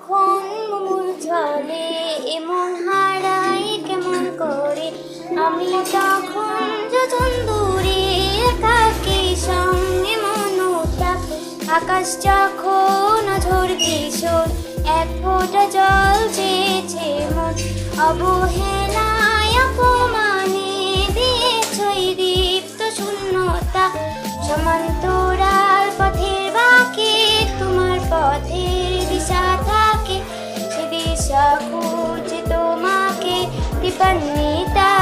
যখন মূল চলে এমন হারাই কেমন করে? আমি তখন যখন দূরে একাকি সঙ্গে মনোতাপ আকাশ যখন ঝড় ভীষণ এক ফোঁটা জল চেয়েছে মন। অবহেলায় অপমানে দিয়েছই দীপ্ত শূন্যতা, সমান্তরাল কৃপান্বিতা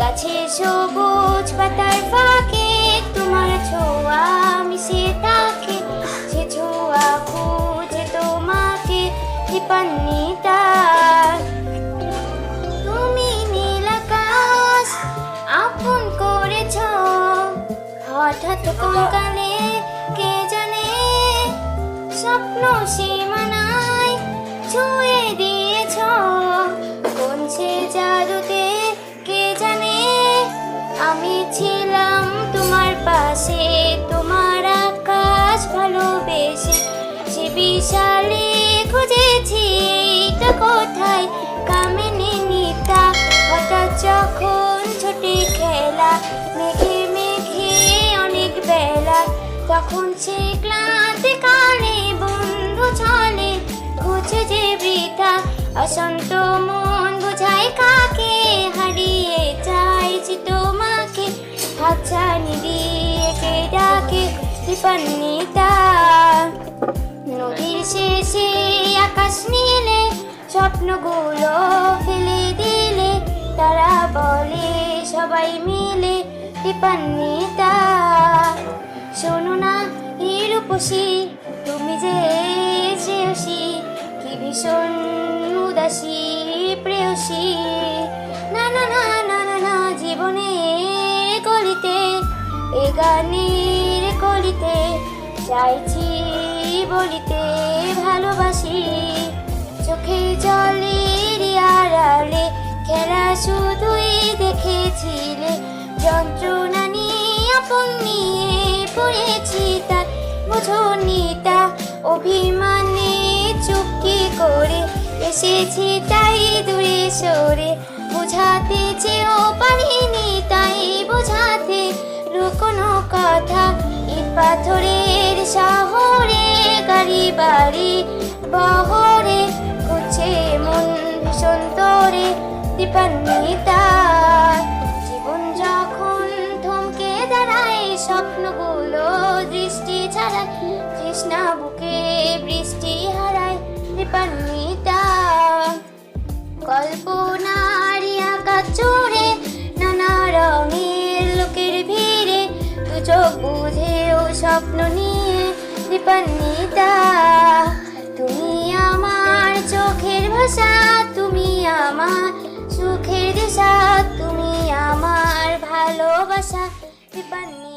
গাছে সবুজ পাতার ফাঁকে, তোমার ছোঁয়া মিশে থাকে। সে ছোঁয়া খুঁজে তোমাকে কৃপান্বিতা তুমি নীল আকাশ আপন করেছ, হঠাৎ কঙ্কালে কে জানে? স্বপ্ন সীমানায় ছুঁয়ে সে জাদুতে কে জানে? আমি ছিলাম তোমার পাশে, তোমার আকাশ ভালোবেসে। সে বিশালে খুঁজেছি এইটা কোথায়? কামিনী নিতা, হঠাৎ যখন ছুটি খেলা, মেঘে মেঘে অনেক বেলা, তখন সে ক্লান্তি কালে বন্ধু ছলে, খুঁজে যে বৃথা, অশান্ত মন বোঝায় কাকে হারিয়ে চাইছি তোমাকে। হাতছানি দিয়ে কে ডাকে কৃপান্বিতা নদীর শেষে আকাশ নীলে, স্বপ্নগুলো ফেলে দিলে। তারা বলে সবাই মিলে কৃপান্বিতা শোনো না রূপসী, তুমি যে শ্রেয়সী, কি ভীষণ উদাসী। প্রেয়সী না না না না না না, জীবনে গলিতে এ গানের কলিতে চাইছি বলিতে ভালোবাসি। চোখে জলের আড়ালে খেলা শুধুই দেখেছিলে, যন্ত্রণা নিয়ে, আপন নিয়ে পড়েছি তার বোঝনি তা অভিমানে চুক্তি করে এসেছি তাই দূরে সরে। বোঝাতে চেয়েও পারিনি, তাই বোঝাতে লুকোনো কথা। ইট পাথরের শহরে, গাড়ি বাড়ি বহরে খুঁজছে মন ভীষণ তোরে জীবন যখন থমকে দাঁড়ায়, স্বপ্নগুলো দৃষ্টি ছাড়ায়, তৃষ্ণা বুকে বৃষ্টি হারায় দীপান্বিতা। কল্পনার আকাশ চড়ে নানা রঙের লোকের ভিড়ে দু চোখ বুঝেও স্বপ্ন নিয়ে, দীপান্বিতা, তুমি আমার চোখের ভাষা, তুমি আমার সুখের দিশা, তুমি আমার ভালোবাসা, দীপান্বিতা।